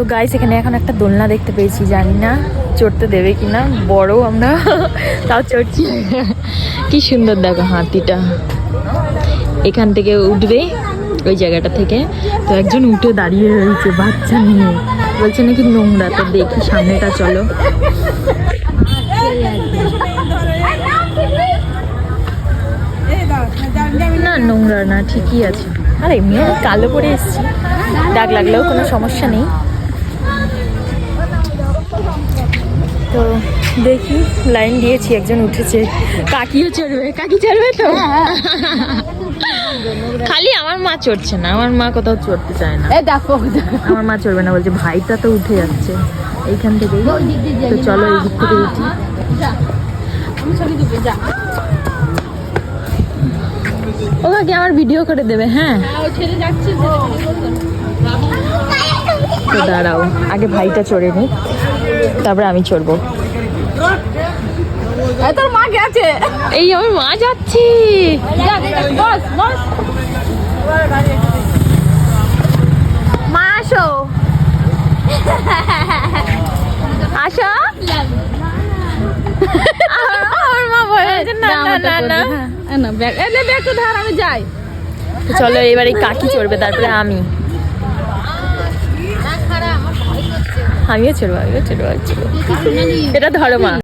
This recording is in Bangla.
তো গাইস এখানে এখন একটা দোলনা দেখতে পেয়েছি, জানি না চড়তে দেবে কি না বড় আমরা, তাও চড়ছি। কি সুন্দর দেখো হাতিটা। এখান থেকে উঠবে, ওই জায়গাটা থেকে। তো একজন উঠে দাঁড়িয়ে রয়েছে, বাচ্চা নিয়ে। বলছে নাকি নোংরা, তো দেখি সামনেটা চলো। না, নোংরা না, ঠিকই আছে। আর, এমনি কালো পরে এসেছি। দাগ লাগলেও কোনো সমস্যা নেই। তো দেখি লাইন দিয়েছি একজন উঠেছে। কাকিও চড়বে। কাকি চড়বে তো? খালি আমার মা চড়ছে না আমার মা কোথাও চড়তে চায় না। দেখো। আমার মা চড়বে না বলছে ভাইটা তো উঠে যাচ্ছে। এইখান থেকেই। তো চলো এই দিক থেকে উঠি। ও কাকি আমার ভিডিও করে দেবে হ্যাঁ? যাচ্ছে তো দাঁড়াও আগে ভাইটা চড়ে নি তারপরে আমি চড়বো। তোর মা গেছে। এই আমার মা যাচ্ছে। মা আসো। আসো। আমার মা বলেছে না না না না। না ব্যাগ এই লে ব্যাগটা ধর আমি যাই। চলো এবার কাকি চড়বে তারপরে আমি। আমিও চড়বো এটা ধরো মা।